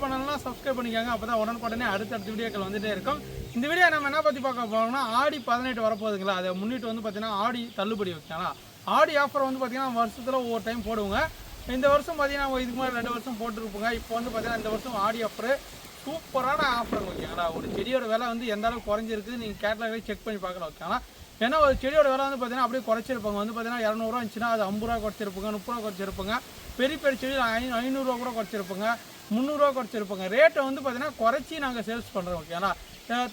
Subscribe பண்ணலாம் subscribe பண்ணிக்கோங்க. அப்போ தான் உடனுக்குடனே அடுத்தடுத்த வீடியோக்கள் வந்துட்டே இருக்கும். இந்த வீடியோ நம்ம என்ன பற்றி பார்க்க போறோம்னா ஆடி பதினெட்டு வரப்போகுதுங்களா? அதை முன்னிட்டு வந்து பார்த்தீங்கன்னா ஆடி தள்ளுபடி வைக்கலாம் ஆடி ஆஃபர் வந்து பார்த்தீங்கன்னா வருஷத்தில் ஒவ்வொரு டைம் போடுவோங்க. இந்த வருஷம் பார்த்தீங்கன்னா இதுக்கு முன்னாடி ரெண்டு வருஷம் போட்டுருப்போங்க. இப்போ வந்து பார்த்தீங்கன்னா இந்த வருஷம் ஆடி ஆஃபர் சூப்பரான ஆஃபர் ஓகேங்களா ஒரு செடியோட விலை வந்து எந்த அளவுக்கு குறைஞ்சிருக்கு நீங்கள் கேட்டலாகவே செக் பண்ணி பார்க்கலாம் ஓகேங்களா ஏன்னா ஒரு செடியோட விலை வந்து பார்த்தீங்கன்னா அப்படியே குறைச்சிருப்பாங்க. வந்து பார்த்தீங்கன்னா இரநூறுவா இருந்துச்சுன்னா அது ஐம்பது ரூபா குறைச்சிருப்பாங்க முப்பது ரூபா குறைச்சிருப்பாங்க. பெரிய பெரிய செடியில் ஐ ஐநூறுரூவா கூட குறைச்சிருப்பாங்க. முந்நூறுரூவா குறைச்சிருப்போங்க. ரேட்டை வந்து பார்த்தீங்கன்னா குறைச்சி நாங்கள் சேல்ஸ் பண்ணுறோம் ஓகேங்களா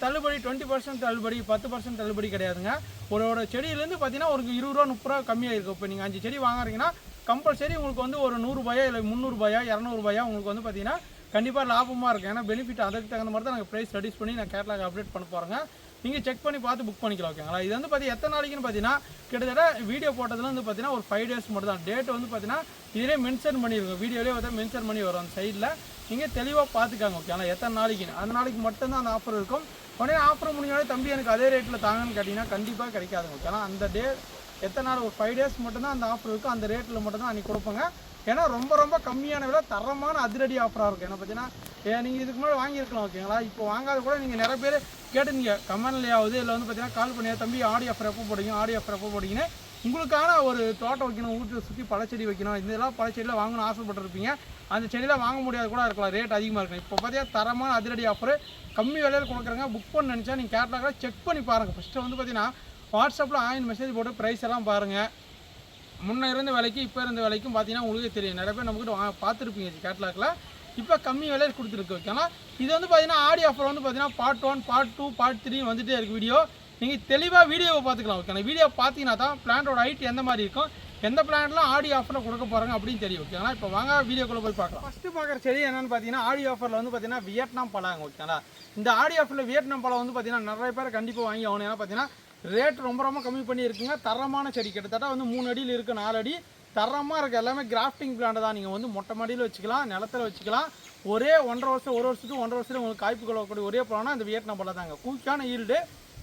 தள்ளுபடி டுவெண்ட்டி பர்சன்ட் தள்ளுபடி பத்து பர்சன்ட் தள்ளுபடி கிடையாதுங்க. ஒரு ஒரு செடியிலேருந்து பார்த்தீங்கன்னா ஒரு இருபது ரூபா முப்பது ரூபா கம்மியாகிருக்கும் இப்போ நீங்கள் அஞ்சு செடி வாங்குறீங்கன்னா கம்பல்சரி உங்களுக்கு வந்து ஒரு நூறுரூபாயா இல்லை முந்நூறுபாயா இரநூறுபாயா உங்களுக்கு வந்து பார்த்தீங்கன்னா கண்டிப்பாக லாபமாக இருக்கும். ஏன்னா பெனிஃபிட் அதுக்கு தகுந்த மாதிரி தான் நாங்கள் ப்ரைஸ் ரெடியூஸ் பண்ணி நான் கேட்லாக் அப்டேட் பண்ண போகிறேங்க நீங்கள் செக் பண்ணி பார்த்து புக் பண்ணிக்கலாம் ஓகேங்களா இது வந்து பார்த்தீங்கன்னா எத்தனை நாளைக்குன்னு பார்த்தீங்கன்னா கிட்டத்தட்ட வீடியோ போட்டதில் வந்து பார்த்தீங்கன்னா ஒரு ஃபைவ் டேஸ் மட்டும் தான். டேட் வந்து பார்த்தீங்கன்னா இதிலே மென்ஷன் பண்ணியிருக்கோம் வீடியோலேயே வந்து மென்ஷன் பண்ணி வரும் அந்த சைடில் நீங்கள் தெளிவாக பார்த்துக்காங்க ஓகேங்களா எத்தனை நாளைக்குன்னு. அந்த நாளைக்கு மட்டும்தான் அந்த ஆஃபர் இருக்கும். உடனே ஆஃபர் முடிஞ்சாலே தம்பி எனக்கு அதே ரேட்டில் தாங்கன்னு கேட்டிங்கன்னா கண்டிப்பாக கிடைக்காதுங்க ஓகேங்களா அந்த டே எத்தனை நாள்? ஒரு ஃபைவ் டேஸ் மட்டும்தான் அந்த ஆஃபர் இருக்கும். அந்த ரேட்டில் மட்டும்தான் அன்றைக்கி கொடுப்பாங்க. ஏன்னா ரொம்ப ரொம்ப கம்மியான விலை தரமான அதிரடி ஆஃபராக இருக்கும். ஏன்னா பார்த்தீங்கன்னா நீங்கள் இதுக்கு முன்னாடி வாங்கியிருக்கலாம் ஓகேங்களா இப்போ வாங்காத கூட நீங்கள் நிறைய பேர் கேட்டுருங்க கமெண்ட்லையாவது இல்லை வந்து பார்த்தீங்கன்னா கால் பண்ணியா தம்பி ஆடி ஆஃபர் எப்போ போடுங்க ஆடி ஆஃபர் எப்போ போடுங்கன்னு உங்களுக்கான ஒரு தோட்டம் வைக்கணும் வீட்டு சுற்றி பழச்செடி வைக்கணும். இதெல்லாம் பழச்செடியில் வாங்கணும் ஆசைப்பட்டுருப்பீங்க. அந்த செடியில் வாங்க முடியாது கூட இருக்கலாம் ரேட் அதிகமாக இருக்கும் இப்போ பார்த்தீங்கன்னா தரமான அதிரடி ஆஃபர் கம்மி விலையில் கொடுக்குறாங்க புக் பண்ண நினச்சா நீங்கள் கேட்டலாக செக் பண்ணி பாருங்கள் ஃபஸ்ட்டு வந்து பார்த்தீங்கன்னா வாட்ஸ்அப்பில் ஆயின் மெசேஜ் போட்டு ப்ரைஸ் எல்லாம் பாருங்கள் முன்ன இருந்த விலைக்கு இப்போ இருந்த விலைக்கும் பார்த்தீங்கன்னா உங்களுக்கே தெரியும். நிறைய பேர் நம்மக்கிட்ட வா பார்த்துருப்பீங்க கேட்லாக்கில் இப்போ கம்மி விலையில் கொடுத்துருக்கு ஓகேனா இது வந்து பார்த்தீங்கன்னா ஆடி ஆஃபர் வந்து பார்த்தீங்கன்னா part one part two part three வந்துட்டே இருக்குது வீடியோ நீங்கள் தெளிவாக வீடியோவை பார்த்துக்கலாம் ஓகேனா வீடியோ பார்த்தீங்கன்னா தான் பிளான்ட்டோட ஹைட் எந்த மாதிரி இருக்கும் எந்த பிளான்ட்லாம் ஆடி ஆஃபரில் கொடுக்க போகிறாங்க அப்படின்னு தெரியும் ஓகேங்களா இப்போ வாங்க வீடியோக்குள்ளே போய் பார்க்கலாம். ஃபஸ்ட்டு பார்க்குற செடி என்னன்னு பார்த்தீங்கன்னா ஆடி ஆஃபரில் வந்து பார்த்தீங்கன்னா வியட்நாம் பழம் ஓகேங்களா இந்த ஆடி ஆஃபரில் வியட்நாம் பழம் வந்து பார்த்தீங்கன்னா நிறைய பேர் கண்டிப்பாக வாங்கி ஆகணும் ஏன்னா பார்த்தீங்கன்னா ரேட் ரொம்ப ரொம்ப கம்மி பண்ணியிருக்குங்க. தரமான செடி கிட்டத்தட்ட வந்து மூணு அடியில் இருக்குது நாலு அடி. தரமாக இருக்குது எல்லாமே கிராஃப்டிங் பிளான்ட் தான். நீங்கள் வந்து மொட்டை மாடியில் வச்சுக்கலாம் நிலத்துல வச்சுக்கலாம். ஒரே ஒன்றரை வருஷம் ஒரு வருஷத்துக்கு ஒன்றரை வருஷத்துக்கு உங்களுக்கு காய்ப்பு கொள்ளக்கூடிய ஒரே பழம்னா இந்த வியட்நாம் பழம் தாங்க. குயிக்கான ஈல்டு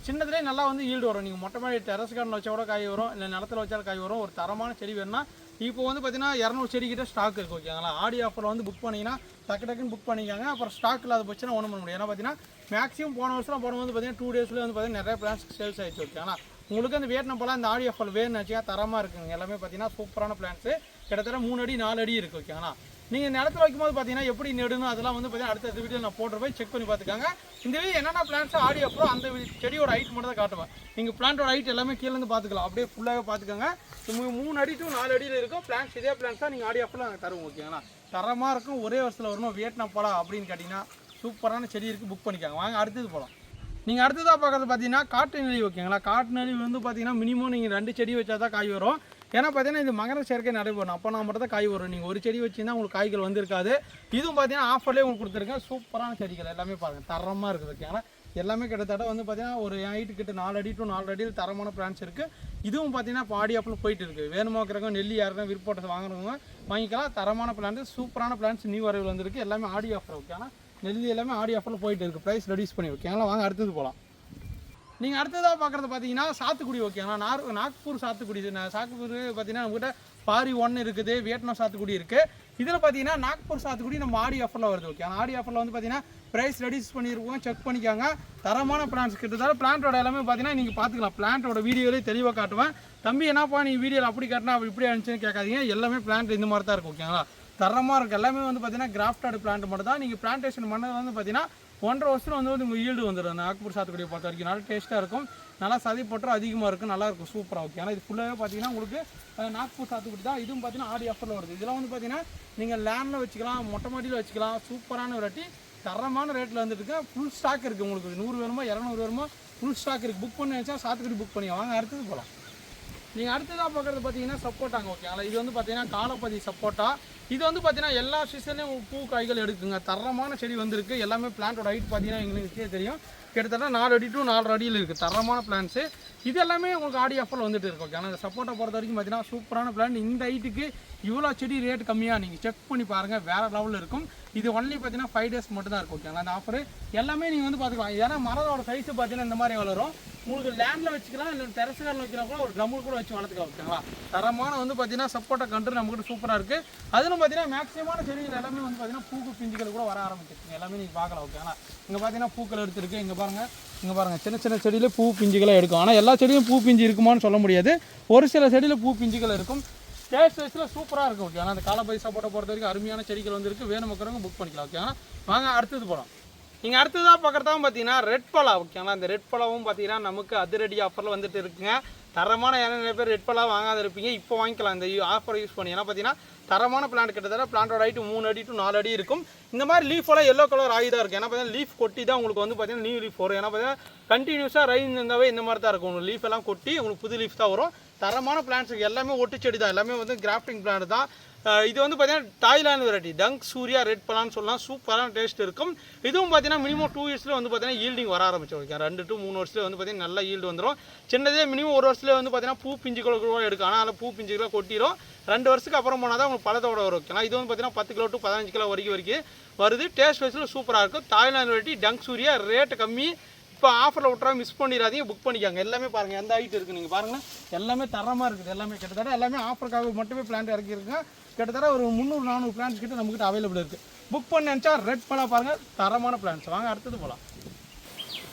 சின்னதுலேயே நல்லா வந்து ஈல்டு வரும். நீங்கள் மொட்டை மாடி டெரஸ் கார்டன் வச்சா கூட காய் வரும் இல்லை நிலத்துல வச்சாலும் காய் வரும். ஒரு தரமான செடி வேணும்னா இப்போ வந்து பார்த்தீங்கன்னா இரநூறு செடிக்கிட்ட ஸ்டாக் இருக்குது ஓகேங்களா ஆடி ஆஃபரில் வந்து புக் பண்ணிங்கன்னா டக்கு டக்குன்னு புக் பண்ணிக்காங்க. அப்புறம் ஸ்டாக் இல்லாத பட்சம் ஒன்றும் பண்ண முடியும் ஏன்னா பார்த்தீங்கன்னா மேக்ஸிமம் போன வருஷம் போடும்போது பார்த்தீங்கன்னா டூ டேஸில் வந்து பார்த்தீங்கன்னா நிறைய பிளான்ஸ் சேல்ஸ் ஆகிடுச்சு ஓகேங்களா உங்களுக்கு அந்த வியட்நாம் பழம் இந்த ஆடி ஆஃபர் வேணும்னு வச்சுக்கா தரமாக இருக்குங்க. எல்லாமே பார்த்தீங்கன்னா சூப்பரான பிளான்ஸு கிட்டத்தட்ட மூணு அடி நாலு அடி இருக்குது ஓகேங்களா நீங்கள் நிலத்துல வைக்கும்போது பார்த்தீங்கன்னா எப்படி நெடுணும் அதெல்லாம் வந்து பார்த்தீங்கன்னா அடுத்த வீடியோ நான் போட்டு போய் செக் பண்ணி பார்த்துக்காங்க. இந்த வீடியோ என்னென்ன பிளான்ஸ் ஆடி அப்புறம் அந்த செடியோட ஹைட் மட்டும் தான் காட்டுவேன். நீங்கள் பிளான்ட்டோட ஹைட் எல்லாமே கீழேருந்து பார்த்துக்கலாம். அப்படியே ஃபுல்லாகவே பார்த்துக்கோங்க. மூணு அடி டு நாலு அடியில் இருக்கும். பிளான்ஸ் இதே பிளான்ஸ் தான் நீங்கள் ஆடி அப்புறம் நாங்கள் தருவோம் ஓகேங்களா தரமாக இருக்கும் ஒரே வருஷத்தில் வரணும் வியட்நாம் போகலாம் அப்படின்னு கேட்டிங்கன்னா சூப்பரான செடி இருக்குது புக் பண்ணிக்காங்க. வாங்க அடுத்தது போகலாம் நீங்கள் அடுத்ததாக பார்க்குறது பார்த்தீங்கன்னா காட்டு நெல்லி ஓகேங்களா காட்டு நெல்லி வந்து பார்த்தீங்கன்னா மினிமம் நீங்கள் ரெண்டு செடி வச்சா தான் காய் வரும். ஏன்னா பார்த்தீங்கன்னா இது மகர சேர்க்கை நடைபெறும். அப்போ நான் மட்டும் தான் காய் வரும். நீங்கள் ஒரு செடி வச்சிங்கன்னா உங்களுக்கு காய்கள் வந்திருக்காது. இதுவும் பார்த்தீங்கன்னா ஆஃபர்லேயே உங்களுக்கு கொடுத்துருக்கேன். சூப்பரான செடிகள். எல்லாமே பாருங்கள் தரமாக இருக்குது. ஏன்னா எல்லாமே கிட்டத்தட்ட வந்து பார்த்தீங்கன்னா ஒரு ஹைட்டு கிட்ட நாலு அடி டு நாலு அடியில் தரமான பிரான்ச் இருக்குது இதுவும் பார்த்தீங்கன்னா பாடி ஆப்பில் போயிட்டு இருக்குது வேணுமா இருக்கிறவங்க நெல்லி யாருக்கும் விருப்பத்தை வாங்குறவங்க வாங்கிக்கலாம். தரமான பிளான்ஸ் சூப்பரான பிளான்ஸ் நியூ வரவில் வந்திருக்கு. எல்லாமே ஆடி ஆஃபர் ஆனால் நெல்லி எல்லாமே ஆடி ஆஃபரில் போயிட்டு இருக்குது ப்ரைஸ் ரெடியூஸ் பண்ணி ஓகேங்களா வாங்க அடுத்தது போகலாம் நீங்கள் அடுத்ததாக பார்க்குறது பார்த்தீங்கன்னா சாத்துக்குடி ஓகேங்களா நார் நாக்பூர் சாத்துக்குடி சாத்துக்குடி பார்த்தீங்கன்னா நம்மகிட்ட பாரி ஒன்று இருக்குது வியட்நாம் சாத்துக்குடி இருக்குது இதில் பார்த்தீங்கன்னா நாக்பூர் சாத்துக்குடி நம்ம ஆடி ஆஃபரில் வருது ஓகே ஆடி ஆஃபரில் வந்து பார்த்தீங்கன்னா ப்ரைஸ் ரெடியூஸ் பண்ணியிருக்கோம் செக் பண்ணிக்காங்க. தரமான பிளான்ஸ் கிட்டத்தட்ட பிளான்ட்டோட எல்லாமே பார்த்தீங்கன்னா நீங்கள் பார்த்துக்கலாம் பிளான்ட்டோட வீடியோலே தெளிவாக காட்டுவேன். தம்பி என்னப்பா நீ வீடியோவில் அப்படி காட்டினா அப்படி இப்படி அனுப்பிச்சுன்னு கேட்காதீங்க. எல்லாமே பிளான்ட் இந்த மாதிரி தான் இருக்கும் ஓகேங்களா தரமாக இருக்குது எல்லாமே வந்து பார்த்தீங்கன்னா கிராஃப்டட் பிளான்ட் மட்டும் தான் நீங்கள் பிளான்டேஷன் பண்ணது வந்து பார்த்தீங்கன்னா ஒன்றரை வருஷத்தில் வந்து வந்து உங்கள் ஈல்டு வந்துடும் அந்த நாக்பூர் சாத்துக்குடியை பொறுத்த வரைக்கும். நல்லா டேஸ்ட்டாக இருக்கும். நல்லா சதி பற்றம் அதிகமாக இருக்கும் நல்லா இருக்கும். சூப்பராக ஓகே ஆனால் இது ஃபுல்லாகவே பார்த்தீங்கன்னா உங்களுக்கு நாக்பூர் சாத்துக்குடி தான். இதுவும் பார்த்தீங்கன்னா ஆடி ஆஃபரில் வருது. இதெல்லாம் வந்து பார்த்தீங்கன்னா நீங்கள் லேண்டில் வச்சுக்கலாம் மொட்டை மாடியில் வச்சுக்கலாம். சூப்பரான வெரைட்டி தரமான ரேட்டில் வந்துட்டு ஃபுல் ஸ்டாக் இருக்குது உங்களுக்கு. நூறு வேணுமோ இரநூறு வேணுமோ ஃபுல் ஸ்டாக் இருக்குது புக் பண்ணி வச்சா சாத்துக்குடி புக் பண்ணி வாங்க அடுத்தது போகலாம் நீங்கள் அடுத்ததாக பார்க்குறது பார்த்தீங்கன்னா சப்போட்டாங்க ஓகேங்களா இது வந்து பார்த்தீங்கன்னா காலப்பதி சப்போட்டா. இது வந்து பார்த்தீங்கன்னா எல்லா சீசன்லேயும் பூ காய்கள் எடுக்குங்க. தரமான செடி வந்திருக்கு. எல்லாமே பிளான்ட்டோட ஹைட் பார்த்தீங்கன்னா எங்களுக்கு தெரியும். கிட்டத்தட்ட நாலு அடி டு நாலு அடியில் இருக்குது தரமான பிளான்ஸு இது எல்லாமே உங்களுக்கு ஆடி ஆஃபரில் வந்துட்டு இருக்கு ஓகே ஆனால் இந்த சப்போட்டா பொறுத்த வரைக்கும் பார்த்தீங்கன்னா சூப்பரான பிளான் இந்த ஹைட்டுக்கு இவ்வளோ செடி ரேட் கம்மியாக நீங்கள் செக் பண்ணி பாருங்கள் வேறு லெவலில் இருக்கும். இது ஒன்லி பார்த்தீங்கன்னா ஃபைவ் டேஸ் மட்டும் தான் இருக்கும் ஓகேங்களா அந்த ஆஃபர் எல்லாமே நீங்கள் வந்து பார்த்துக்கலாம் ஏன்னா மரத்தோட சைஸ் பார்த்தீங்கன்னா இந்த மாதிரி வளரும். உங்களுக்கு லேண்டில் வச்சுக்கலாம் இல்லை டெரஸ் கார்டில் வைக்கலாம் கூட ஒரு ட்ரம்மில் கூட வச்சு வளர்த்துக்கலாம் ஓகேங்களா தரமான வந்து பார்த்தீங்கன்னா சப்போட்டா கன்று நம்மகிட்ட சூப்பராக இருக்குது அதிலும் பார்த்தீங்கன்னா மேக்ஸிமமான செடிகள் எல்லாமே வந்து பார்த்தீங்கன்னா பூக்கு பிஞ்சுகள் கூட வர ஆரம்பிச்சிருக்கு எல்லாமே நீங்கள் பார்க்கலாம் ஓகேங்களா இங்கே பார்த்தீங்கன்னா பூக்கள் எடுத்துருக்கு இங்கே பாருங்கள் இங்கே பாருங்கள் சின்ன சின்ன செடியில் பூ பிஞ்சுகளை எடுக்கும். ஆனால் எல்லா செடியும் பூ பிஞ்சு இருக்குமான்னு சொல்ல முடியாது. ஒரு சில செடியில் பூ பிஞ்சுகள் இருக்கும். டேஸ்ட் வைஸில் சூப்பராக இருக்கும் ஓகே ஆனால் அந்த காலப்பை சப்போட்டா பொறுத்த வரைக்கும் அருமையான செடிகள் வந்துருக்கு. வேணும் மக்கறவங்க புக் பண்ணிக்கலாம் ஓகே ஆனால் வாங்க அடுத்தது போகலாம் நீங்கள் அடுத்ததாக பார்க்குறதா பார்த்தீங்கன்னா ரெட் பலா ஓகேங்களா அந்த ரெட் பலாவும் பார்த்தீங்கன்னா நமக்கு அதிரடி ஆஃபரில் வந்துட்டு இருக்குங்க. தரமான ஏன்னா நிறைய பேர் ரெட் பலா வாங்காத இருப்பீங்க. இப்போ வாங்கிக்கலாம். இந்த ஆஃபரை யூஸ் பண்ணி. ஏன்னா பார்த்தீங்கன்னா தரமான பிளான்ட் கிட்டத்தட்ட பிளான்டோட ஹைட்டு மூணு அடி டு நாலு அடி இருக்கும். இந்த மாதிரி லீஃப் எல்லாம் எல்லோ கலர் ஆகி தான் இருக்கும் ஏன்னா பார்த்தீங்கன்னா லீஃப் கொட்டி தான் உங்களுக்கு வந்து பார்த்தீங்கன்னா நியூ லீஃப் வரும். ஏன்னா பார்த்தீங்கன்னா கண்டினியூஸாக ரைன் இருந்தாவே இந்த மாதிரி தான் இருக்கும். உங்களுக்கு லீஃப் எல்லாம் கொட்டி உங்களுக்கு புது லீஃப் தான் வரும். தரமான பிளான்ட்ஸ் எல்லாமே ஒட்டுச்செடி செடி தான் எல்லாமே வந்து கிராஃப்டிங் பிளான்ட் தான். இது வந்து பார்த்தீங்கன்னா தாய்லாந்து வெரைட்டி. டங்க் சூர்யா ரெட் பலான்னு சொல்லலாம். சூப்பரான டேஸ்ட் இருக்கும். இதுவும் பார்த்தீங்கன்னா மினிமம் டூ இயர்ஸில் வந்து பார்த்தீங்கன்னா ஈல்டிங் வர ஆரம்பிச்சு ஓகே ரெண்டு டு மூணு வருஷத்துல வந்து பார்த்தீங்கன்னா நல்ல ஈல்டு வந்துடும் சின்னதே மினிமம் ஒரு வருஷத்தில் வந்து பார்த்தீங்கன்னா பூ பிஞ்சுகள் கூட எடுக்கும். ஆனால் அதில் பூ கிலோ கொட்டிடும் ரெண்டு வருஷத்துக்கு அப்புறம் போனால் தான் உங்களுக்கு பழத்தோட வரும். ஏன்னா இது வந்து பார்த்தீங்கன்னா பத்து கிலோ டு பதினஞ்சு கிலோ வரைக்கும் வரைக்கும் வருது. டேஸ்ட் வைஸில் சூப்பராக இருக்கும். தாய்லாந்து வெரைட்டி டங்க் சூர்யா ரேட்டு கம்மி. இப்போ ஆஃபரில் விட்றா மிஸ் பண்ணிடாதீங்க. புக் பண்ணிக்காங்க. எல்லாமே பாருங்கள் எந்த ஹைட் இருக்குது நீங்கள் பாருங்கள் எல்லாமே தரமாக இருக்குது. எல்லாமே கிட்டத்தட்ட எல்லாமே ஆஃபருக்காக மட்டுமே பிளான்ட் இறக்கியிருக்கேன் கிட்டத்தட்ட ஒரு முந்நூறு நானூறு பிளான்ஸ் கிட்ட நம்மகிட்ட அவைலபிள் இருக்குது புக் பண்ண நினச்சா ரெட் பழம் பாருங்கள் தரமான பிளான்ஸ் வாங்க அடுத்தது போகலாம்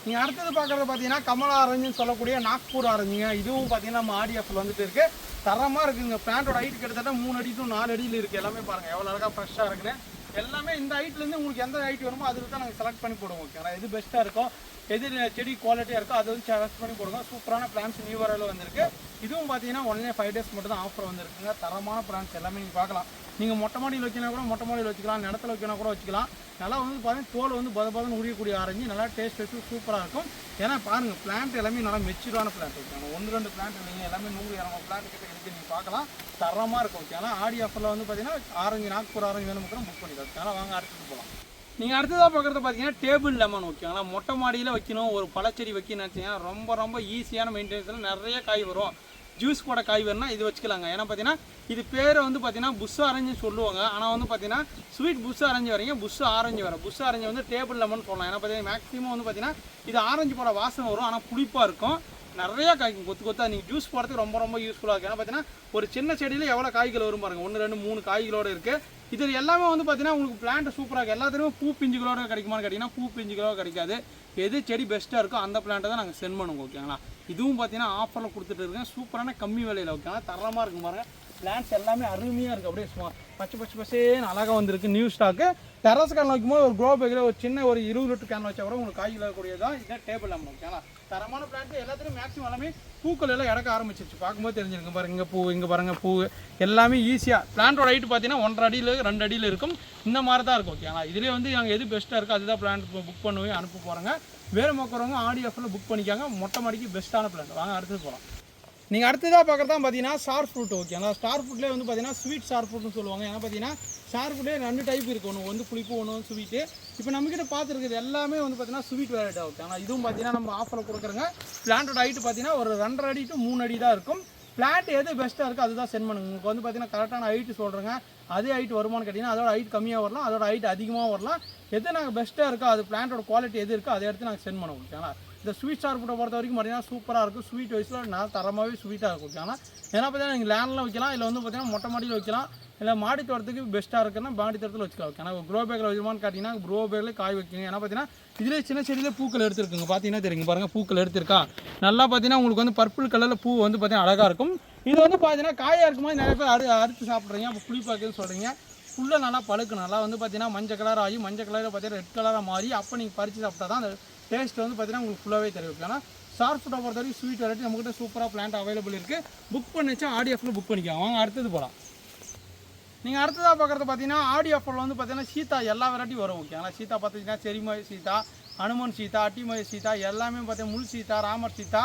நீங்கள் அடுத்தது பார்க்குறது பார்த்தீங்கன்னா கமலா ஆரஞ்சுன்னு சொல்லக்கூடிய நாக்பூர் ஆரஞ்சுங்க இதுவும் பார்த்தீங்கன்னா நம்ம ஆடி வந்துட்டு இருக்கு. தரமாக இருக்குங்க. பிளான்ட்டோட ஹைட் கிட்டத்தட்ட மூணு அடி டு நாலு அடியில் இருக்குது எல்லாமே பாருங்கள் எவ்வளோ அழகாக ஃப்ரெஷ்ஷாக இருக்குன்னு. எல்லாமே இந்த ஹைட்லேருந்து உங்களுக்கு எந்த ஹைட் வருமோ அதுக்கு தான் நாங்கள் செலக்ட் பண்ணி போடுவோம் ஓகே எது பெஸ்ட்டாக இருக்கும் எது செடி குவாலிட்டியாக இருக்கோ அதை வந்து செலக்ட் பண்ணி கொடுங்க. சூப்பரான பிளான்ஸ் நியூ வந்திருக்கு. இதுவும் பார்த்தீங்கன்னா ஒன்லே ஃபைவ் டேஸ் மட்டும் தான் ஆஃபர் வந்திருக்குங்க. தரமான பிளான்ஸ் எல்லாமே நீங்கள் பார்க்கலாம். நீங்கள் மொட்டை மாடியில் வைக்கணும் கூட மொட்டை மாடியில் வச்சுக்கலாம். நிலத்துல வைக்கணும் கூட வச்சுக்கலாம். நல்லா வந்து பார்த்தீங்கன்னா தோல் வந்து பத பதன்னு உரியக்கூடிய ஆரஞ்சு. நல்லா டேஸ்ட் வச்சு சூப்பராக இருக்கும். ஏன்னா பாருங்கள் பிளான்ட் எல்லாமே நல்லா மெச்சூரான பிளான்ட் இருக்காங்க ஒன்று ரெண்டு பிளான்ட் இல்லைங்க. எல்லாமே நூறு இரநூறு பிளான்ட் கிட்ட இருக்குது நீங்கள் பார்க்கலாம். தரமாக இருக்கும். ஓகே ஆனால் ஆடி ஆஃபரில் வந்து பார்த்தீங்கன்னா ஆரஞ்சு நாக்பூர் ஆரஞ்சு வேணும் கூட புக் பண்ணிக்கலாம். அதனால் வாங்க அடுத்துட்டு போகலாம் நீங்கள் அடுத்ததாக பார்க்குறது பார்த்தீங்கன்னா டேபிள் லெமன் ஓகேங்களா மொட்டை மாடியில் வைக்கணும். ஒரு பழச்செடி வைக்கணும்னு நினச்சிங்கன்னா ரொம்ப ரொம்ப ஈஸியான மெயின்டெனன்ஸில் நிறைய காய் வரும். ஜூஸ் போட காய் வேணும்னா இது வச்சுக்கலாங்க. ஏன்னா பார்த்தீங்கன்னா இது பேர் வந்து பார்த்தீங்கன்னா புஷ் ஆரஞ்சு சொல்லுவாங்க. ஆனால் வந்து பார்த்தீங்கன்னா ஸ்வீட் புஷ் ஆரஞ்சு வரீங்க புஷ் ஆரஞ்சு வரும். புஷ் ஆரஞ்சு வந்து டேபிள் லெமன் சொல்லலாம். ஏன்னா பார்த்தீங்கன்னா மேக்ஸிமம் வந்து பார்த்தீங்கன்னா இது ஆரஞ்சு போட வாசனை வரும். ஆனால் புளிப்பாக இருக்கும். நிறைய காய்க்கும் கொத்து கொத்தா நீங்கள் ஜூஸ் போடுறதுக்கு ரொம்ப ரொம்ப யூஸ்ஃபுல்லாக இருக்கும். ஏன்னா பார்த்தீங்கன்னா ஒரு சின்ன செடியில் எவ்வளோ காய்கள் வரும் பாருங்கள் ஒன்று ரெண்டு மூணு காய்களோடு இருக்குது இது எல்லாமே வந்து பார்த்தீங்கன்னா உங்களுக்கு பிளான்ட் சூப்பராக இருக்குது எல்லாத்துலேயுமே பூ பிஞ்சுகளோட கிடைக்குமான்னு கேட்டிங்கன்னா பூ பிஞ்சுகளோட கிடைக்காது. எது செடி பெஸ்ட்டாக இருக்கோ அந்த பிளான்ட்டை தான் நாங்கள் சென்ட் பண்ணுவோம் ஓகேங்களா இதுவும் பார்த்தீங்கன்னா ஆஃபரில் கொடுத்துட்டு இருக்கேன். சூப்பரான கம்மி விலையில் ஓகேங்களா தரமாக இருக்கும் பாருங்கள் பிளான்ஸ் எல்லாமே அருமையாக இருக்குது அப்படியே சும்மா பச்சை பச்சை பசேன்னு அழகாக வந்திருக்கு நியூ ஸ்டாக்கு டெரஸ் கேன் வைக்கும்போது ஒரு க்ரோ பேக்கில் ஒரு சின்ன ஒரு இருபது லிட்டர் கேன் வச்சா கூட உங்களுக்கு காய்கறி கூடியதான் தான் இதான் டேபிள் நம்ம ஓகேங்களா தரமான பிளான்ட் எல்லாத்துலேயும் மேக்ஸிமம் எல்லாமே பூக்கள் எல்லாம் இறக்க ஆரம்பிச்சிருச்சு. பார்க்கும்போது தெரிஞ்சிருங்க பாருங்க இங்கே பூ இங்கே பாருங்க பூ. எல்லாமே ஈஸியாக பிளான்ட்டோட ஹைட் பார்த்தீங்கன்னா ஒன்றரை அடியில் ரெண்டு அடியில் இருக்கும். இந்த மாதிரி தான் இருக்கும் ஓகேங்களா இதுலேயே வந்து நாங்கள் எது பெஸ்ட்டாக இருக்கோ அதுதான் பிளான்ட் புக் பண்ணுவோம் அனுப்ப போகிறோங்க வேறு மக்கிறவங்க ஆடி ஆஃபரில் புக் பண்ணிக்காங்க. மொட்டை மாடிக்கு பெஸ்ட்டான பிளான் வாங்க அடுத்தது போகலாம் நீங்கள் அடுத்ததாக பார்க்குறதா பார்த்தீங்கன்னா ஸ்டார் ஃப்ரூட் ஓகேங்களா ஸ்டார் ஃப்ரூட்லேயே வந்து பார்த்தீங்கன்னா ஸ்வீட் ஸ்டார் ஃப்ரூட்னு சொல்லுவாங்க. ஏன்னா பார்த்தீங்கன்னா ஸ்டார் ஃப்ரூட்லேயே ரெண்டு டைப் இருக்கு. ஒன்று வந்து புளிப்பு ஒன்று ஸ்வீட்டு இப்போ நம்மக்கிட்ட பார்த்துருக்குது எல்லாமே வந்து பார்த்தீங்கன்னா ஸ்வீட் வெரைட்டி ஓகேங்களா இதுவும் பார்த்தீங்கன்னா நம்ம ஆஃபரில் கொடுக்குறோங்க. பிளான்ட்டோட ஹைட்டு பார்த்தீங்கன்னா ஒரு ரெண்டரை அடி டு மூணு அடி தான் இருக்கும். பிளாட் எது பெஸ்ட்டாக இருக்கோ அதுதான் சென்ட் பண்ணுங்க. உங்களுக்கு வந்து பார்த்தீங்கன்னா கரெக்டான ஹைட்டு சொல்கிறேங்க அதே ஹைட் வருமானு கேட்டிங்கன்னா அதோட ஹைட் கம்மியாக வரலாம். அதோட ஹைட் அதிகமாக வரலாம். எது நாங்கள் பெஸ்ட்டாக இருக்கோ அது பிளான்ட்டோட குவாலிட்டி எது இருக்கோ அதை எடுத்து நாங்கள் சென்ட் பண்ணுவோம் ஓகேங்களா இந்த ஸ்வீட் ஸ்டார் ஃபுட்டை பொறுத்த வரைக்கும் பார்த்தீங்கன்னா சூப்பராக இருக்கும். ஸ்வீட் வைஸில் நல்லா தரமாகவே ஸ்வீட்டாக இருக்கும். ஏன்னா ஏன்னா பார்த்தீங்கன்னா நீங்கள் லேண்டில் வைக்கலாம். இல்லை வந்து பார்த்தீங்கன்னா மொட்டை மாடியில் வைக்கலாம். இல்லை மாடி தோட்டத்துக்கு பெஸ்ட்டாக இருக்குன்னா மாடி தோட்டத்தில் வச்சுக்கலாம். ஓகே ஆனால் க்ரோ பேக்கில் வைக்கணுமான்னு கேட்டிங்கன்னா க்ரோ பேக்கில் காய் வைக்கணும். ஏன்னா பார்த்தீங்கன்னா இதிலே சின்ன செடியிலே பூக்கள் எடுத்துருக்குங்க. பார்த்தீங்கன்னா தெரியுங்க. பாருங்கள் பூக்கள் எடுத்திருக்கா? நல்லா பார்த்தீங்கன்னா உங்களுக்கு வந்து பர்பிள் கலரில் பூ வந்து பார்த்தீங்கன்னா அழகாக இருக்கும். இது வந்து பார்த்தீங்கன்னா காயாக இருக்கும்போது நிறைய பேர் அறு அறுத்து சாப்பிட்றீங்க. அப்போ புளிப்பாக்குன்னு சொல்கிறீங்க ஃபுல்லாக நல்லா பழுக்கு நல்லா வந்து பார்த்தீங்கன்னா மஞ்சள் கலர் ஆகி மஞ்சள் கலரில் பார்த்தீங்கன்னா ரெட் கலராக மாறி அப்போ நீங்கள் பறித்து சாப்பிட்டா தான் அந்த டேஸ்ட் வந்து பார்த்தீங்கன்னா உங்களுக்கு ஃபுல்லாகவே தெரியும். ஏன்னா ஸ்டார் ஃபுட்டை பொறுத்த வரைக்கும் ஸ்வீட் வெரைட்டி நம்மகிட்ட சூப்பராக பிளான்ட் அவைலபிள் இருக்குது புக் பண்ணிச்சா ஆடிஎஃப்ல புக் பண்ணிக்கலாம். வாங்க அடுத்தது போகலாம் நீங்கள் அடுத்ததாக பார்க்குறது பார்த்தீங்கன்னா ஆடி ஆஃபரில் வந்து பார்த்தீங்கன்னா சீதா எல்லா வெரைட்டியும் வரும் ஓகேங்களா சீதா பார்த்தீங்கன்னா செரிமய சீதா அனுமன் சீதா அட்டிமய சீதா எல்லாமே பார்த்தீங்கன்னா முள் சீதா ராமர் சீதா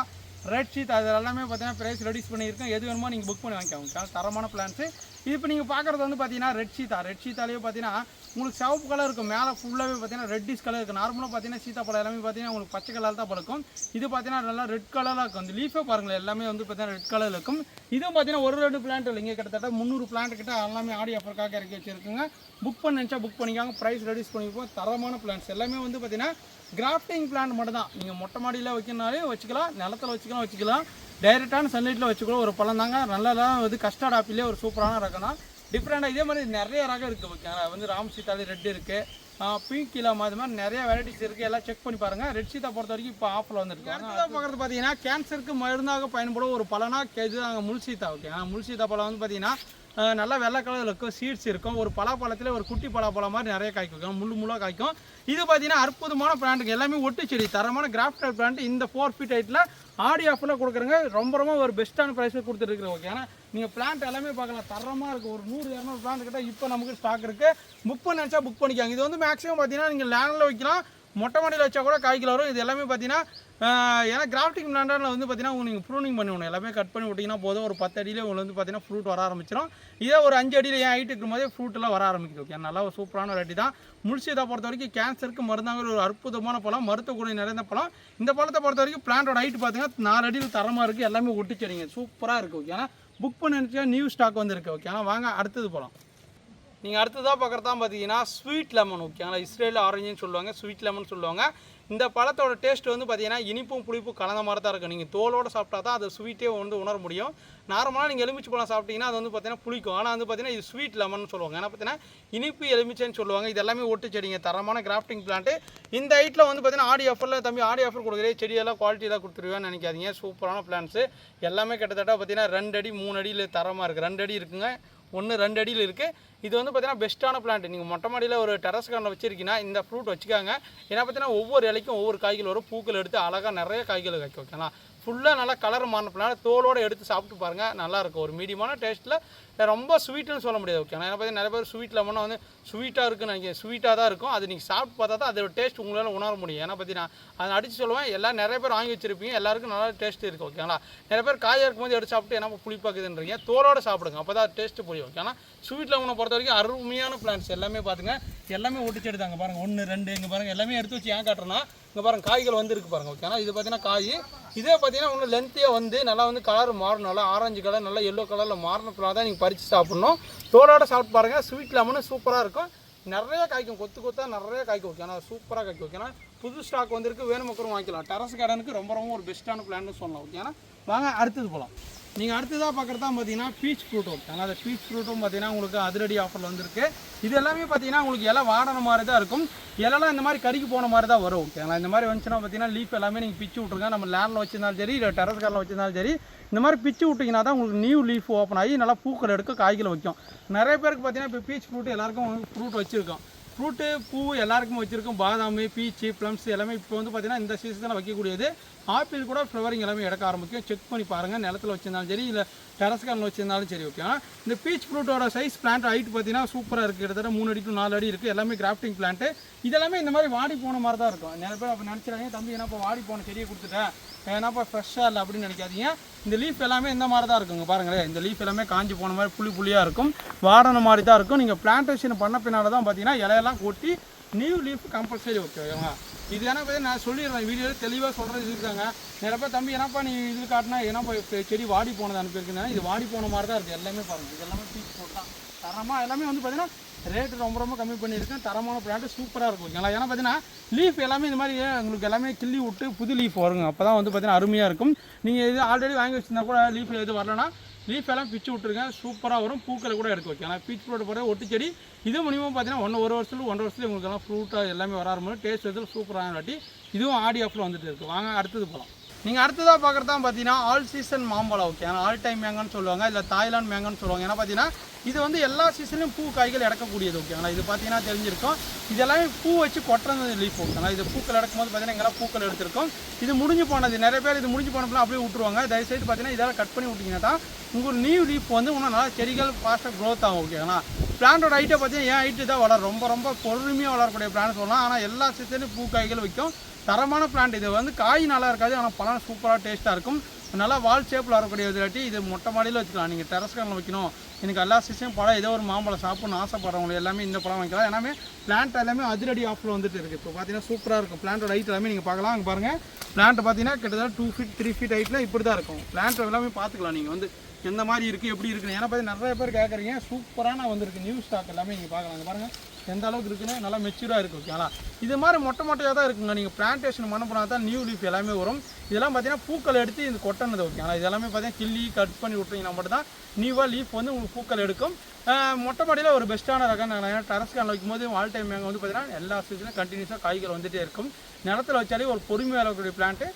ரெட் ஷீட் அது எல்லாமே பார்த்தீங்கன்னா ப்ரைஸ் ரெடியூஸ் பண்ணியிருக்கோம் எது வேணுமோ நீங்கள் புக் பண்ணி வாங்கிக்கோங்க தரமான பிளான்ஸு இப்போ நீங்கள் பார்க்குறது வந்து பார்த்தீங்கன்னா ரெட் சீதா. ரெட் சீத்தாலேயே பார்த்தீங்கன்னா உங்களுக்கு சிவப்பு கலர் இருக்கும். மேலே ஃபுல்லாகவே பார்த்தீங்கன்னா ரெட்டிஷ் கலர் இருக்குது நார்மலாக பார்த்தீங்கன்னா சீத்தாப்பழம் எல்லாமே பார்த்தீங்கன்னா உங்களுக்கு பச்சை கலர் தான் பழக்கும் இது பார்த்தீங்கன்னா நல்லா ரெட் கலராக இருக்கும். அந்த லீஃபே பாருங்களேன். எல்லாமே வந்து பார்த்தீங்கன்னா ரெட் கலர் இருக்கும். இதுவும் பார்த்தீங்கன்னா ஒரு ரெண்டு பிளான்ட் இல்லை. இங்கே கிட்டத்தட்ட முந்நூறு பிளான்ட் கிட்ட எல்லாமே ஆடி அப்புறக்காக இறக்கி வச்சிருக்குங்க. புக் பண்ணிச்சா புக் பண்ணிக்காங்க. ப்ரைஸ் ரெடியூஸ் பண்ணிப்போம். தரமான பிளான்ஸ் எல்லாமே வந்து பார்த்தீங்கன்னா கிராஃப்டிங் பிளான்ட் மட்டும் தான் நீங்கள் மொட்டை மாடியில் வைக்கணுனாலே வச்சுக்கலாம். நிலத்துல வச்சுக்கலாம். வச்சுக்கலாம் டைரெக்டான சன்லைட்டில் வச்சுக்கலாம் ஒரு பழம் தாங்க. நல்லா வந்து கஸ்டர்ட் ஆப்பிலே ஒரு சூப்பரான ரகம் தான் டிஃப்ரெண்டாக இதே மாதிரி நிறைய ரகம் இருக்குது ஓகேங்களா வந்து ராம் சீதாலி ரெட் இருக்குது பிங்க் கிலோமா அது மாதிரி நிறைய வெரைட்டிஸ் இருக்குது எல்லாம் செக் பண்ணி பாருங்கள் ரெட் சீதா பொறுத்த வரைக்கும் இப்போ ஆஃபில் வந்துருக்கு அடுத்ததாக பார்க்குறது பார்த்தீங்கன்னா கேன்சருக்கு மருந்தாக பயன்படும் ஒரு பழனா இது நாங்கள் முள் சீதா ஓகே முள் சீதா பழம் வந்து பார்த்தீங்கன்னா நல்லா வெள்ளை கலரில் இருக்கும் சீட்ஸ் இருக்கும். ஒரு பலாப்பழத்தில் ஒரு குட்டி பலாப்பழம் மாதிரி நிறைய காய்க்கும் முள்ளு முள்ளாக காய்க்கும். இது பார்த்தீங்கன்னா அற்புதமான பிராண்டுங்க எல்லாமே ஒட்டு செடி தரமான கிராஃப்டர் பிராண்ட் இந்த ஃபோர் ஃபீட் ஹைட்டில் ஆடி ஆஃபரில் கொடுக்குறங்க. ரொம்ப ரொம்ப ஒரு பெஸ்ட்டான ப்ரைஸில் கொடுத்துருக்குறோம் ஓகே ஏன்னா நீங்கள் பிளான்ட் எல்லாமே பார்க்கலாம். தரமாக இருக்குது ஒரு நூறு இரநூறு பிளான்ட் கிட்ட இப்போ நமக்கு ஸ்டாக் இருக்குது புக் பண்ண நினச்சா புக் பண்ணிக்காங்க. இது வந்து மேக்ஸிமம் பார்த்தீங்கன்னா நீங்கள் லேண்டில் வைக்கலாம். மொட்டை மாடியில் வச்சா கூட காய்க்கில் வரும். இது எல்லாமே பார்த்தீங்கன்னா ஏன்னா கிராஃப்டிங் பிளான்டரில் வந்து பார்த்தீங்கன்னா உங்களுக்கு நீங்கள் ப்ரூனிங் பண்ணி எல்லாமே கட் பண்ணி விட்டிங்கன்னா போதும். ஒரு பத்து அடியிலே உங்களுக்கு வந்து பார்த்தீங்கன்னா ஃப்ரூட் வர ஆரம்பிச்சிடும் இதே ஒரு அஞ்சு அடியில் ஏன் ஹைட் இருக்கும் போதே வர ஆரம்பிக்குது ஓகே நல்லா ஒரு சூப்பரான வெரைட்டி தான் முழுசியதை பொறுத்த வரைக்கும் கேன்சருக்கு மருந்தாங்கிற ஒரு அற்புதமான பழம் மருத்துவ குணம் நிறைந்த பழம். இந்த பழத்தை பொறுத்த வரைக்கும் பிளான்டோட ஹைட் பார்த்தீங்கன்னா நாலு அடியில் தரமாக இருக்குது எல்லாமே ஒட்டு சூப்பராக இருக்குது ஓகே ஏன்னா புக் பண்ணி நினச்சா நியூ ஸ்டாக் வந்துருக்கு ஓகே ஆனால் வாங்க அடுத்தது பழம் நீங்கள் அடுத்ததாக பார்க்குறதா பார்த்தீங்கன்னா ஸ்வீட் லெமன் ஓகேங்களா இஸ்ரேல் ஆரஞ்சுன்னு சொல்லுவாங்க ஸ்வீட் லெமன் சொல்லுவாங்க. இந்த பழத்தோட டேஸ்ட் வந்து பார்த்தீங்கன்னா இனிப்பும் புளிப்பும் கலந்த மாதிரி தான் இருக்கும். நீங்கள் தோலோடு சாப்பிட்டா தான் அது ஸ்வீட்டே வந்து உணர முடியும். நார்மலாக நீங்கள் எலுமிச்சை பழம் சாப்பிட்டீங்கன்னா அது வந்து பார்த்தீங்கன்னா புளிக்கும். ஆனால் வந்து பார்த்தீங்கன்னா இது ஸ்வீட் லெமன் சொல்லுவாங்க. ஏன்னா பார்த்தீங்கன்னா இனிப்பு எலுமிச்சைன்னு சொல்லுவாங்க. இது எல்லாமே ஒட்டு செடிங்க. தரமான கிராஃப்டிங் பிளான்ட்டு இந்த ஹைட்டில் வந்து பார்த்தீங்கன்னா ஆடி ஆஃபரில் தம்பி ஆடி ஆஃபர் கொடுக்குறே செடியெல்லாம் குவாலிட்டியெல்லாம் கொடுத்துருவேன்னு நினைக்காதீங்க. சூப்பரான பிளான்ஸு எல்லாமே கிட்டத்தட்ட பார்த்தீங்கன்னா ரெண்டு அடி மூணு அடியில் தரமாக இருக்குது ரெண்டு அடி இருக்குங்க. ஒன்று ரெண்டு அடியில் இருக்குது இது வந்து பார்த்தீங்கன்னா பெஸ்ட்டான பிளான்ட் நீங்கள் மொட்டை மாடியில் ஒரு டெரஸ் கார்டில் வச்சிருக்கீங்கன்னா இந்த ஃப்ரூட் வச்சுக்காங்க. ஏன்னா பார்த்தீங்கன்னா ஒவ்வொரு இலைக்கும் ஒவ்வொரு காய்கள் வரும். பூக்கள் எடுத்து அழகாக நிறைய காய்கள் காய்க்கும் ஓகேங்களா ஃபுல்லாக நல்லா கலர் மாறின பிளான் தோலோடு எடுத்து சாப்பிட்டு பாருங்கள் நல்லாயிருக்கும் ஒரு மீடியமான டேஸ்ட்டில் ரொம்ப ஸ்வீட்டுன்னு சொல்ல முடியாது ஓகே ஏன்னா பார்த்தீங்கன்னா நிறைய பேர் ஸ்வீட் லெமனாக வந்து ஸ்வீட்டாக இருக்குன்னு நினைக்கிறேன். ஸ்வீட்டாக தான் இருக்கும். அது நீங்கள் சாப்பிட்டு பார்த்தா தான் அதோட டேஸ்ட் உங்களால் உணர முடியும். ஏன்னா பார்த்தீங்கன்னா அதை அடித்து சொல்லுவேன். எல்லாம் நிறைய பேர் வாங்கி வச்சிருப்பீங்க. எல்லாருக்கும் நல்லா டேஸ்ட் இருக்குது ஓகேங்களா நிறைய பேர் காயாக இருக்கும்போது எடுத்து சாப்பிட்டு என்ன புளிப்பாக்குதுன்றீங்க தோலோட சாப்பிடுங்க. அப்போ தான் டேஸ்ட்டு புரியும் ஓகேனா ஸ்வீட் லெமனை பொறுத்த வரைக்கும் அருமையான பிளான்ஸ் எல்லாமே பார்த்துங்க எல்லாமே ஒட்டிச்சு எடுத்தாங்க பாருங்கள் ஒன்று ரெண்டு இங்கே பாருங்கள் எல்லாமே எடுத்து வச்சு ஏன் காட்டுறேன்னா இங்கே பாருங்கள் காய்கள் வந்து பாருங்கள் பாருங்கள் ஓகேனா இது பார்த்தீங்கன்னா காய். இதே பார்த்தீங்கன்னா இன்னும் லென்த்தியாக வந்து நல்லா வந்து கலர் மாறணும். நல்லா ஆரஞ்சு கலர் நல்லா எல்லோ கலரில் மாறினப்பலாம் தான் நீங்கள் பறித்து சாப்பிட்ணும். தோலோட சாப்பிட்டு பாருங்கள் ஸ்வீட் லெமனு சூப்பராக இருக்கும். நிறைய காய்க்கும். கொத்து கொத்தா நிறைய காய்க்கும். ஓகே. ஆனால் சூப்பராக காய்க்கும். ஏன்னா புது ஸ்டாக் வந்திருக்கு. வேணும் மக்களும் வாங்கிக்கலாம். டெரஸ் கார்டனுக்கு ரொம்ப ரொம்ப ஒரு பெஸ்ட்டான பிளான்னு சொல்லலாம். ஓகேனா வாங்க அடுத்தது போகலாம் நீங்கள் அடுத்ததாக பார்க்குறது தான் பார்த்தீங்கன்னா பீச் ஃப்ரூட்டும் ஏன்னா ஆனால் அந்த பீச் ஃப்ரூட்டும் பார்த்தீங்கன்னா உங்களுக்கு அதிரடி ஆஃபரில் வந்திருக்கு. இது எல்லாமே பார்த்தீங்கன்னா உங்களுக்கு இலை வாடன மாதிரி தான் இருக்கும். இலைலாம் இந்த மாதிரி கறிக்கு போன மாதிரி தான் வரும் ஓகேங்களா இந்த மாதிரி வந்துச்சுன்னா பார்த்தீங்கன்னா லீஃப் எல்லாமே நீங்கள் பிச்சு விட்ருங்க நம்ம லேண்டில் வச்சிருந்தாலும் சரி இல்லை டெரஸ் காரில் வச்சிருந்தாலும் சரி இந்த மாதிரி பிச்சு விட்டிங்கன்னா தான் உங்களுக்கு நியூ லீஃப் ஓப்பன் ஆகி நல்லா பூக்கள் எடுக்க காய்கள் வைக்கும். நிறைய பேருக்கு பார்த்தீங்கன்னா இப்போ பீச் ஃப்ரூட் எல்லாருக்கும் ஃப்ரூட் வச்சுருக்கோம். ஃப்ரூட்டு பூ எல்லாருக்குமே வச்சுருக்கோம் பாதாம் பீச்சு ப்ளம்ஸ் எல்லாமே இப்போ வந்து பார்த்தீங்கன்னா இந்த சீசனில் வைக்கக்கூடியது. ஆப்பிள் கூட ஃப்ளவரிங் எல்லாமே எடுக்க ஆரம்பிக்கும். செக் பண்ணி பாருங்கள் நிலத்துல வச்சிருந்தாலும் சரி இல்லை டெரஸ் வச்சுருந்தாலும் வச்சிருந்தாலும் சரி ஓகே இந்த பீச் ஃப்ரூட்டோட சைஸ் பிளான்ட் ஹைட் பார்த்தீங்கன்னா சூப்பராக இருக்குது கிட்டத்தட்ட மூணு அடி டு நாலு அடி இருக்குது எல்லாமே கிராஃப்டிங் பிளான்ட்டு இதெல்லாமே இந்த மாதிரி வாடி போன மாதிரி தான் இருக்கும். நிறைய பேர் அப்போ நினச்சிடாங்க தம்பி என்னப்பா வாடி போன செடியை கொடுத்துட்டேன் ஏன்னாப்பா ஃப்ரெஷ்ஷாக இல்லை அப்படின்னு நினைக்காதீங்க. இந்த லீஃப் எல்லாமே இந்த மாதிரி தான் இருக்குங்க பாருங்களேன். இந்த லீஃப் எல்லாமே காஞ்சி போன மாதிரி புளி புளியாக இருக்கும். வாடன மாதிரி தான் இருக்கும். நீங்கள் பிளான்டேஷன் பண்ண பின்னால் தான் பார்த்தீங்கன்னா இலையெல்லாம் கொட்டி நியூ லீஃப் கம்பல்சரி ஓகேவா இது ஏன்னா நான் சொல்லிடுறேன். வீடியோவில் தெளிவாக சொல்கிறது இருக்காங்க நிறைய பேர் தம்பி என்னப்பா நீ இது காட்டினா? ஏன்னாப்பா செடி வாடி போனது அனுப்பியிருக்கேன் இது வாடி போன மாதிரி தான் இருக்குது எல்லாமே பாருங்கள் இது எல்லாமே பீச் போட்டான் தரமாக எல்லாமே வந்து பார்த்தீங்கன்னா ரேட்டு ரொம்ப ரொம்ப கம்மி பண்ணியிருக்கேன். தரமான பிளான்ட் சூப்பராக இருக்கும். ஓகேங்களா ஏன்னா பார்த்தீங்கன்னா லீஃப் எல்லாமே இந்த மாதிரி உங்களுக்கு எல்லாமே கிள்ளி விட்டு புது லீஃப் வருங்க. அப்போ தான் வந்து பார்த்தீங்கன்னா அருமையாக இருக்கும். நீங்கள் இது ஆல்ரெடி வாங்கி வச்சிருந்தா கூட லீஃப் எது வரலனா லீஃப் எல்லாம் பிச்சு விட்ருங்க சூப்பராக வரும். பூக்களை கூட எடுக்க வைக்கலாம். பீச் ஃப்ரூட் போகிற ஒட்டு செடி இது மினிமம் பார்த்தீங்கன்னா ஒன்று ஒரு வருஷத்துல ஒன்றரை வருஷத்துல உங்களுக்கு எல்லாம் ஃப்ரூட்டாக எல்லாமே வர டேஸ்ட் வந்து சூப்பராக வாட்டி இதுவும் ஆடி ஆஃபில் வந்துட்டு இருக்குது வாங்க அடுத்தது போகலாம் நீங்கள் அடுத்ததாக பார்க்குறது தான் பார்த்தீங்கன்னா ஆல் சீசன் மாம்பழம் ஓகே ஆனால் ஆல் டைம் மேங்கன்னு சொல்லுவாங்க இல்லை தாய்லாந்து மேங்கன்னு சொல்லுவாங்க. ஏன்னா பார்த்தீங்கன்னா இது வந்து எல்லா சீசன்லையும் பூ காய்கள் இறக்கக்கூடியது ஓகேங்களா இது பார்த்தீங்கன்னா தெரிஞ்சிருக்கும். இதெல்லாமே பூ வச்சு கொட்டுறது லீஃப் ஓகேங்களா இது பூக்கள் இறக்கும்போது பார்த்தீங்கன்னா எங்கெல்லாம் பூக்கள் எடுத்திருக்கும். இது முடிஞ்சு போனது நிறைய பேர் இது முடிஞ்சு போனப்பலாம் அப்படியே விட்டுருவாங்க. தயவுசெய்து பார்த்தீங்கன்னா இதெல்லாம் கட் பண்ணி விட்டிங்கன்னா தான் உங்கள் நியூ லீஃப் வந்து இன்னும் நல்லா செடிகள் ஃபாஸ்ட்டாக க்ரோத் ஆகும் ஓகேங்களா பிளான்டோட ஹைட்டை பார்த்தீங்கன்னா ஏன் ஹைட்டு தான் வளரும். ரொம்ப ரொம்ப பொறுமையாக வளரக்கூடிய பிளான் சொல்லலாம். ஆனால் எல்லா சீசன்லையும் பூ காய்கள் வைக்கும். தரமான பிளான்ட் இது வந்து காய் நல்லா இருக்காது ஆனால் பழம் சூப்பராக டேஸ்ட்டாக இருக்கும். நல்லா வால் ஷேப்பில் வரக்கூடிய இதாட்டி இது மொட்டை மாடியில் வச்சுக்கலாம். நீங்கள் டெரஸ்கரில் வைக்கணும். எனக்கு எல்லா சீசனும் பழம் ஏதோ ஒரு மாம்பழம் சாப்பிடணும்னு ஆசைப்படுறவங்க எல்லாமே இந்த பழம் வைக்கலாம். எல்லாமே பிளான்ட் எல்லாமே அதிரடி ஆஃபில் வந்துட்டு இருக்குது இப்போ பார்த்தீங்கன்னா சூப்பராக இருக்கும். பிளான்ட்டோட ஹைட் எல்லாமே நீங்கள் பார்க்கலாம். அங்கே பாருங்கள் பிளான்ட் பார்த்தீங்கன்னா கிட்டத்தட்ட டூ ஃபீட் த்ரீ ஃபீட் ஹைட்டில் இப்படி தான் இருக்கும். பிளான்ட் எல்லாமே பார்த்துக்கலாம். நீங்கள் வந்து எந்த மாதிரி இருக்குது எப்படி இருக்குன்னு. ஏன்னா பார்த்தீங்கன்னா நிறைய பேர் கேட்குறீங்க சூப்பரான வந்திருக்கு. நியூ ஸ்டாக் எல்லாமே நீங்கள் பார்க்கலாம். பாருங்கள் எந்த அளவுக்கு இருக்குன்னு நல்லா மெச்சூராக இருக்குது ஓகேங்களா இது மாதிரி மொட்டை மொட்டையாக தான் இருக்குங்க. நீங்கள் பிளான்டேஷன் பண்ண போனால் தான் நியூ லீஃப் எல்லாமே வரும். இதெல்லாம் பார்த்தீங்கன்னா பூக்கள் எடுத்து இது கொட்டினது ஓகேங்களா இது எல்லாமே பார்த்தீங்கன்னா கிள்ளி கட் பண்ணி விட்றீங்கன்னா மட்டும் தான் நியூவாக லீஃப் வந்து உங்களுக்கு பூக்கள் எடுக்கும். மொட்டை மாடியில் ஒரு பெஸ்ட்டான ரகம் நான் டெரஸ் கான் வைக்கும்போது வால் டைம் மேங்க வந்து பார்த்தீங்கன்னா எல்லா சீசனும் கண்டினியூஸாக காய்கள் வந்துகிட்டே இருக்கும். நிலத்துல வச்சாலே ஒரு பொறுமையாக இருக்கக்கூடிய பிளான்ட்டு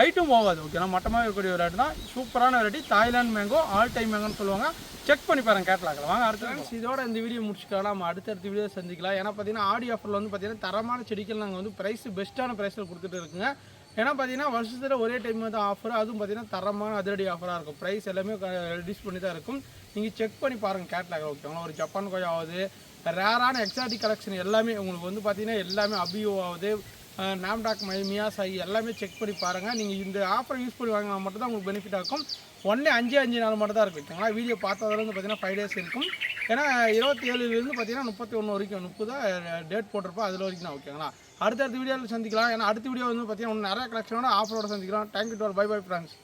ஐட்டும் போகாது ஓகேங்களா மட்டமாக இருக்கக்கூடிய வெரைட்டி தான். சூப்பரான variety Thailand mango all time மேங்கோன்னு சொல்லுவாங்க. செக் பண்ணி பாருங்க கேட்டலாக்கில் வாங்க அடுத்து இதோட இந்த வீடியோ முடிச்சுக்கலாம். நம்ம அடுத்தடுத்த வீடியோ சந்திக்கலாம். ஏன்னா பார்த்தீங்கன்னா ஆடி ஆஃபரில் வந்து பார்த்தீங்கன்னா தரமான செடிகள் நாங்கள் வந்து ப்ரைஸ் பெஸ்ட்டான ப்ரைஸில் கொடுத்துட்டு இருக்குங்க. ஏன்னா பார்த்தீங்கன்னா வருஷத்தில் ஒரே டைம் தான் ஆஃபர் அதுவும் பார்த்தீங்கன்னா தரமான அதிரடி ஆஃபராக இருக்கும். ப்ரைஸ் எல்லாமே ரெடியூஸ் பண்ணி தான் இருக்கும். நீங்கள் செக் பண்ணி பாருங்கள் கேட்லாக் ஓகேங்களா ஒரு ஜப்பான் கோயா ஆகுது. ரேரான எக்ஸாட்டிக் கலெக்ஷன் எல்லாமே உங்களுக்கு வந்து பார்த்தீங்கன்னா எல்லாமே அபியோ ஆகுது. நாம்டாக் மை மியாசாகி எல்லாமே செக் பண்ணி பாருங்கள் நீங்கள் இந்த ஆஃபர் யூஸ் பண்ணி வாங்கினா மட்டும் தான் உங்களுக்கு பெனிஃபிட் ஆகும். ஒன்றே அஞ்சு அஞ்சு நாள் மட்டும் தான் இருக்கும் ஓகேங்களா வீடியோ பார்த்ததுலேருந்து பார்த்தீங்கன்னா ஃபைவ் டேஸ் இருக்கும். ஏன்னா இருபத்தி ஏழுலேருந்து பார்த்தீங்கன்னா முப்பத்தி ஒன்று வரைக்கும் தான் டேட் போட்டிருப்போம் அதில் வரைக்கும் தான் ஓகேங்களா அடுத்தடுத்த வீடியோவில் சந்திக்கலாம். ஏன்னா அடுத்த வீடியோ வந்து பார்த்தீங்கன்னா இன்னும் நிறைய கலெக்ஷனோட ஆஃபரோட சந்திக்கலாம். தேங்க்யூ டுவல் பை பை ஃப்ரெண்ட்ஸ்